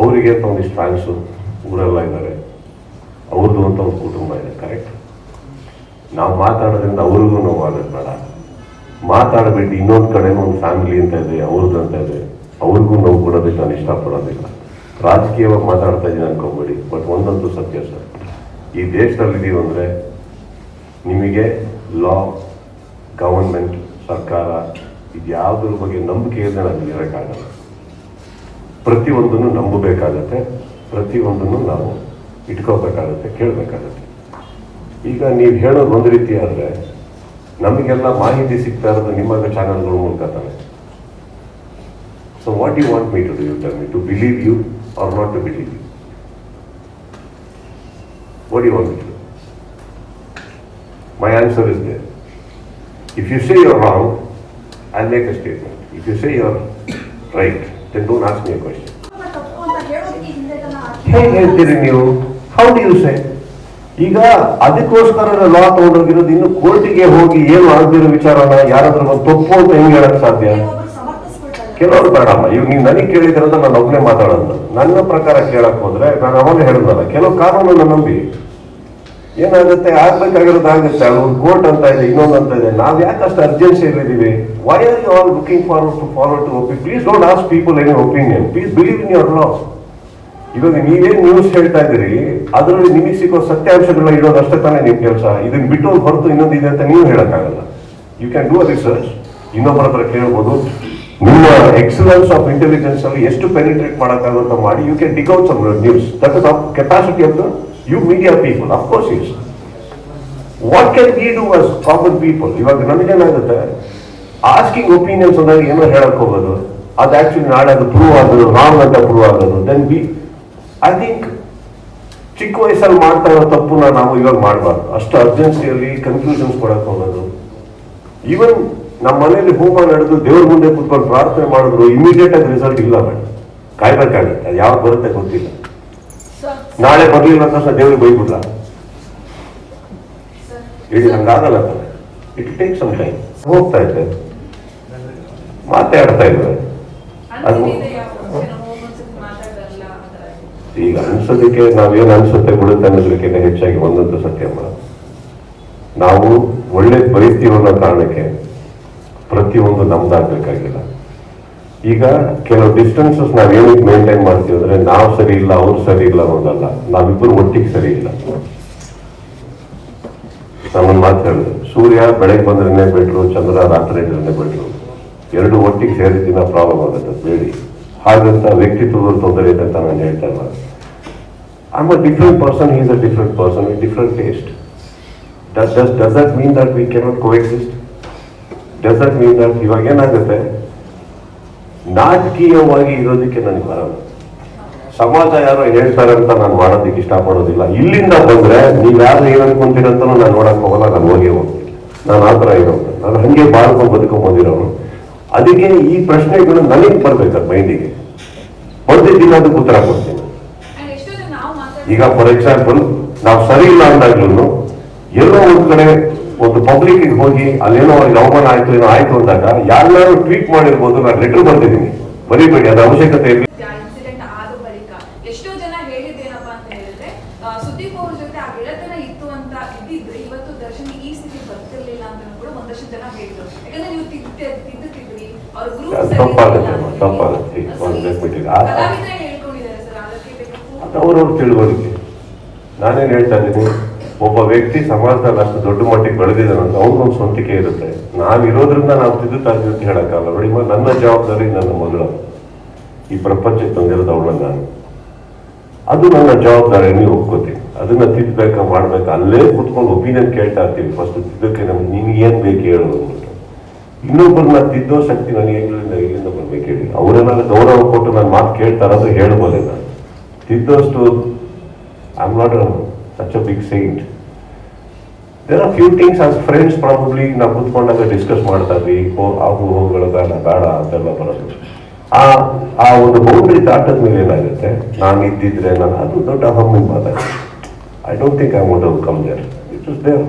ಅವರಿಗೆ ಒಂದಿಷ್ಟು ಫ್ಯಾನ್ಸು ಊರೆಲ್ಲ ಇದ್ದಾರೆ. ಅವ್ರದ್ದು ಅಂತ ಒಂದು ಕುಟುಂಬ ಇದೆ ಕರೆಕ್ಟ್ ನಾವು ಮಾತಾಡೋದ್ರಿಂದ ಅವ್ರಿಗೂ ನೋವು ಆಗೋದು ಬೇಡ. ಮಾತಾಡಬೇಡಿ ಇನ್ನೊಂದು ಕಡೆ ಒಂದು ಫ್ಯಾಮಿಲಿ ಅಂತ ಇದೆ, ಅವ್ರದ್ದು ಅಂತ ಇದೆ, ಅವ್ರಿಗೂ ನೋವು ಕೊಡೋದಕ್ಕೆ ನಾನು ಇಷ್ಟಪಡೋದಿಲ್ಲ ರಾಜಕೀಯವಾಗಿ ಮಾತಾಡ್ತಾ ಇದ್ದೀನಿ ಅನ್ಕೋಬೇಡಿ ಬಟ್ ಒಂದಂತೂ ಸತ್ಯ ಸರ್. ಈ ದೇಶದಲ್ಲಿ ಇದೀವಿ ಅಂದರೆ ನಿಮಗೆ ಲಾ ಗವರ್ಮೆಂಟ್ ಸರ್ಕಾರ ಇದ್ಯಾವುದ್ರ ಬಗ್ಗೆ ನಂಬಿಕೆ ಇದೆ ನಮಗೆ ಇರೋಕ್ಕಾಗಲ್ಲ ಪ್ರತಿಯೊಂದನ್ನು ನಂಬಬೇಕಾಗತ್ತೆ ಪ್ರತಿಯೊಂದನ್ನು ನಾವು ಇಟ್ಕೋಬೇಕಾಗತ್ತೆ ಕೇಳಬೇಕಾಗತ್ತೆ. ಈಗ ನೀವು ಹೇಳೋದು ಒಂದು ರೀತಿ ಆದರೆ ನಮಗೆಲ್ಲ ಮಾಹಿತಿ ಸಿಗ್ತಾ ಇರೋದು ನಿಮ್ಮ ಚಾನಲ್ಗಳ ಮೂಲಕ ತಾನೆ. So what you want me to you tell me to believe you are not to believe you what you want me to my answer is they if you say you're wrong I make a statement if you say you're right, then don't ask me a question. ಹೇಗೆ ಹೇಳ್ತೀರಿ ನೀವು? How do you say ಈಗ ಅದಕ್ಕೋಸ್ಕರ ಲಾ ತಗೊಂಡೋಗಿರೋದು ಇನ್ನು ಕೋರ್ಟಿಗೆ ಹೋಗಿ ಏನು ಆಗದಿರೋ ವಿಚಾರನ ಯಾರಾದ್ರೂ ಒಂದು ತಪ್ಪು ಅಂತ ಹೆಂಗೆ ಹೇಳಕ್ ಸಾಧ್ಯ? ಕೆಲವರು ಬೇಡಮ್ಮ. ಇವಾಗ ನೀವು ನನಗೆ ಕೇಳಿದ್ರಂತ ನಾನು ಒಬ್ಬನೇ ಮಾತಾಡೋದು. ನನ್ನ ಪ್ರಕಾರ ಕೇಳಕ್ ಹೋದ್ರೆ ನಾನು ಅವಾಗ ಹೇಳಿದ್ನಲ್ಲ ಕೆಲವು ಕಾರಣ ನಂಬಿ. ಏನಾಗುತ್ತೆ? ಆಗ್ಬೇಕಾಗಿರೋದು ಆಗುತ್ತೆ ಒಂದು ಕೋರ್ಟ್ ಅಂತ ಇದೆ, ಇನ್ನೊಂದು ಅಂತ ಇದೆ. ನಾವು ಯಾಕೆ ಅಷ್ಟು ಅರ್ಜೆನ್ಸಿ ಇದ್ದೀವಿ why are you all looking forward to forward to OP please don't ask people any opinion please believe in your laws ಇವಾಗ ನೀವೇನು ನ್ಯೂಸ್ ಹೇಳ್ತಾ ಇದ್ದೀರಿ? ಅದರಲ್ಲಿ ನಿಮಗೆ ಸಿಗೋ ಸತ್ಯಾಂಶಗಳ ಇರೋದು ಅಷ್ಟೇ ತಾನೇ ನಿಮ್ಮ ಕೆಲಸ. ಇದನ್ನ ಬಿಟ್ಟು ಹೊರತು ಇನ್ನೊಂದು ಇದೆ ಅಂತ ನೀವು ಹೇಳೋಕ್ಕಾಗಲ್ಲ. You can do a research ಇನ್ನೊಬ್ಬರ ಹತ್ರ ಕೇಳ್ಬೋದು. ನಿಮ್ಮ ಎಕ್ಸಲೆನ್ಸ್ ಆಫ್ ಇಂಟೆಲಿಜೆನ್ಸ್ ಅಲ್ಲಿ ಎಷ್ಟು ಪೆನಿಟ್ರೇಟ್ ಮಾಡೋಕ್ಕಾಗುತ್ತೋ ಮಾಡಿ. You can dig out some news that is of capacity of the you media people of course is what can we do as common people ಇವಾಗ ನಮಗೇನಾಗುತ್ತೆ? ಆಸ್ಕಿಂಗ್ ಒಪಿನಿಯನ್ಸ್ ಅಂದಾಗ ಏನೋ ಹೇಳಕ್ ಹೋಗೋದು. ಅದು ಆಕ್ಚುಲಿ ನಾಳೆ ಅದು ಪ್ರೂವ್ ಆಗೋದು ರಾಂಗ್ ಅಂತ ಪ್ರೂವ್ ಆಗೋದು. ದೆನ್ ಬಿ ಐ ಥಿಂಕ್ ಚಿಕ್ಕ ವಯಸ್ಸಲ್ಲಿ ಮಾಡ್ತಾ ಇರೋ ತಪ್ಪುನ ನಾವು ಇವಾಗ ಮಾಡಬಾರ್ದು. ಅಷ್ಟು ಅರ್ಜೆನ್ಸಿಯಲ್ಲಿ ಕನ್ಫ್ಯೂಷನ್ಸ್ ಕೊಡಕ್ ಹೋಗೋದು. ಈವನ್ ನಮ್ಮ ಮನೆಯಲ್ಲಿ ಹೋಮ ನಡೆದು ದೇವ್ರ ಮುಂದೆ ಕೂತ್ಕೊಂಡು ಪ್ರಾರ್ಥನೆ ಮಾಡಿದ್ರು ಇಮಿಡಿಯೇಟ್ ಆಗಿ ರಿಸಲ್ಟ್ ಇಲ್ಲ ಬೇಡ ಕಾಯ್ಬೇಕಾಗುತ್ತೆ. ಅದು ಯಾವಾಗ ಬರುತ್ತೆ ಗೊತ್ತಿಲ್ಲ. ನಾಳೆ ಬರ್ಲಿಲ್ಲ ಅಂತ ತಕ್ಷಣ ದೇವ್ರಿಗೆ ಬೈಬಿಡ್ಲ ಇಲ್ಲಿ ಹೇಳಿ ಹಂಗಾಗಲ್ಲ ಇಟ್ ಟೇಕ್ ಸಮ್ ಟೈಮ್ ಹೋಗ್ತಾ ಇದ್ದೆ. ಮಾತಾಡ್ತಾ ಇದ್ದೆ. ಅದು ಈಗ ಅನ್ಸೋದಕ್ಕೆ ನಾವೇನು ಅನ್ಸುತ್ತೆ ಬಿಡುತ್ತೆ ಅನ್ನೋದಕ್ಕಿಂತ ಹೆಚ್ಚಾಗಿ ಒಂದಂತೂ ಸತ್ಯಮ್ಮ ನಾವು ಒಳ್ಳೆ ಬಯಸ್ತೀವಿ ಅನ್ನೋ ಕಾರಣಕ್ಕೆ ಪ್ರತಿಯೊಂದು ನಮ್ದಾಗ್ಬೇಕಾಗಿಲ್ಲ. ಈಗ ಕೆಲವು ಡಿಸ್ಟೆನ್ಸಸ್ ನಾವೇನಕ್ಕೆ ಮೇಂಟೈನ್ ಮಾಡ್ತೀವಿ ಅಂದ್ರೆ ನಾವು ಸರಿ ಇಲ್ಲ, ಅವ್ರು ಸರಿ ಇಲ್ಲ ಅನ್ನೋದಲ್ಲ. ನಾವಿಬ್ಬರು ಒಟ್ಟಿಗೆ ಸರಿ ಇಲ್ಲ. ನಮ್ಮನ್ನು ಮಾತು ಹೇಳಿದ್ರು ಸೂರ್ಯ ಬೆಳಗ್ಗೆ ಬಂದ್ರೇನೆ ಬಿಟ್ರು, ಚಂದ್ರ ರಾತ್ರಿ ಇದ್ರೇನೆ ಬಿಟ್ರು. ಎರಡು ಒಟ್ಟಿಗೆ ಸೇರಿದ್ದಿನ ಪ್ರಾಬ್ಲಮ್ ಆಗುತ್ತೆ, ಬೇಡಿ. ಹಾಗಂತ ವ್ಯಕ್ತಿತ್ವದ ತೊಂದರೆ ಇದೆ ಅಂತ ನಾನು ಹೇಳ್ತಾ ಇಲ್ಲ am a different person is a different person with different taste does does does that mean that we cannot coexist does that mean that ಇವಾಗ ಏನಾಗುತ್ತೆ? ನಾಟಕೀಯವಾಗಿ ಇರೋದಕ್ಕೆ ನನಗೆ ಬರಲ್ಲ. ಸಮಾಜ ಯಾರೋ ಹೇಳ್ತಾರೆ ಅಂತ ನಾನು ಮಾಡೋದಕ್ಕೆ ಇಷ್ಟಪಡೋದಿಲ್ಲ. ಇಲ್ಲಿಂದ ಬಂದ್ರೆ ನೀವು ಯಾರು ಏನ್ ಅನ್ಕೊಂತೀರಂತ ನಾನು ನೋಡಕ್ ಹೋಗಲ್ಲ, ನಾನು ಹೋಗಿ ಹೋಗ್ತೀನಿ. ನಾನು ಆ ಥರ ಇರೋದು ನಾನು ಹಂಗೆ ಬಾಳ್ಕೊಂಡು ಬದುಕೊಂಡ್ ಬಂದಿರೋನು ಅದಕ್ಕೆ ಈ ಪ್ರಶ್ನೆಗಳು ನನಗೆ ಬರ್ಬೇಕು ಮೈಂಡಿಗೆ? ಬಂದಿದ್ದೀನಿ ಅದಕ್ಕೆ ಉತ್ತರ ಕೊಡ್ತೀನಿ. ಈಗ ಫಾರ್ ಎಕ್ಸಾಂಪಲ್ ನಾವು ಸರಿ ಇಲ್ಲ ಅಂದಾಗ್ಲೂ ಎಲ್ಲೋ ಒಂದ್ ಕಡೆ ಒಂದು ಪಬ್ಲಿಕ್ ಹೋಗಿ ಅಲ್ಲೇನೋ ಅವ್ರಿಗೆ ಅವಮಾನ ಆಯ್ತು ಏನೋ ಆಯ್ತು ಅಂದಾಗ ಯಾರು ಟ್ವೀಟ್ ಮಾಡಿರ್ಬೋದು ನಾನು ಲೆಟರ್ ಬರ್ತಿದ್ದೀನಿ ಬರೀಬೇಡಿ ಅದ್ರ ಅವಶ್ಯಕತೆ ಅದು ತಪ್ಪಾಗುತ್ತೆ ತಪ್ಪಾಗುತ್ತೆ. ಅದು ಅವ್ರವ್ರ ತಿಳುವಳಿಕೆ. ನಾನೇನ್ ಹೇಳ್ತಾ ಇದ್ದೀನಿ? ಒಬ್ಬ ವ್ಯಕ್ತಿ ಸಮಾಜದಲ್ಲಿ ಅಷ್ಟು ದೊಡ್ಡ ಮಟ್ಟಿಗೆ ಬೆಳೆದಿದ್ದಾನಂತ ಅವ್ರಿಗೊಂದು ಸ್ವಂತಿಕೆ ಇರುತ್ತೆ. ನಾವಿರೋದ್ರಿಂದ ನಾವು ತಿದ್ದು ಇದ್ದೀವಿ ಅಂತ ಹೇಳಕ್ಕಾಗಲ್ಲ. ನೋಡಿ ನನ್ನ ಜವಾಬ್ದಾರಿ ನನ್ನ ಮಗಳು. ಈ ಪ್ರಪಂಚಕ್ಕೆ ತಂದಿರೋದು ಅವಳನ್ನ ನಾನು. ಅದು ನನ್ನ ಜವಾಬ್ದಾರಿ, ನೀವು ಒಪ್ಕೋತೀನಿ ಅದನ್ನ ತಿದ್ದಬೇಕಾ ಮಾಡ್ಬೇಕಾ. ಅಲ್ಲೇ ಕುತ್ಕೊಂಡು ಒಪಿನಿಯನ್ ಕೇಳ್ತಾ ಇರ್ತೀವಿ. ಫಸ್ಟ್ ತಿದ್ದಕ್ಕೆ ನಮ್ಗೆ ನಿಮ್ಗೆ ಏನ್ ಬೇಕು ಹೇಳು ಅಂದ್ಬಿಟ್ಟು. ಇನ್ನೊಬ್ಬರನ್ನ ತಿದ್ದೋ ಶಕ್ತಿ ನನಗೆ ಎಲ್ಲಿಂದ ಬರ್ಬೇಕು ಹೇಳಿ. ಅವರೆಲ್ಲ ಗೌರವ ಕೊಟ್ಟು ನಾನು ಮಾತು ಕೇಳ್ತಾರಂದ್ರೆ ಹೇಳ್ಬೋದೇ ನಾನು. ತಿದ್ದೋಷ್ಟು I am not such a big saint there are few things as friends probably ನಾವು ಕುತ್ಕೊಂಡಾಗ ಡಿಸ್ಕಸ್ ಮಾಡ್ತಾ ಇದ್ವಿ ಆಗು ಹೋಗುಗಳು ಬೇಡ ಅಂತೆಲ್ಲ ಬರೋದು. ಆ ಆ ಒಂದು ಬೌಂಡ್ರಿ ದಾಟದ ಮೇಲೆ ಏನಾಗುತ್ತೆ? ನಾನು ಇದ್ದಿದ್ರೆ ನಾನು ಅದು ದೊಡ್ಡ ಹಮ್ಮು ಮಾತಾಡ್ತೀನಿ. I don't think I want come there it is there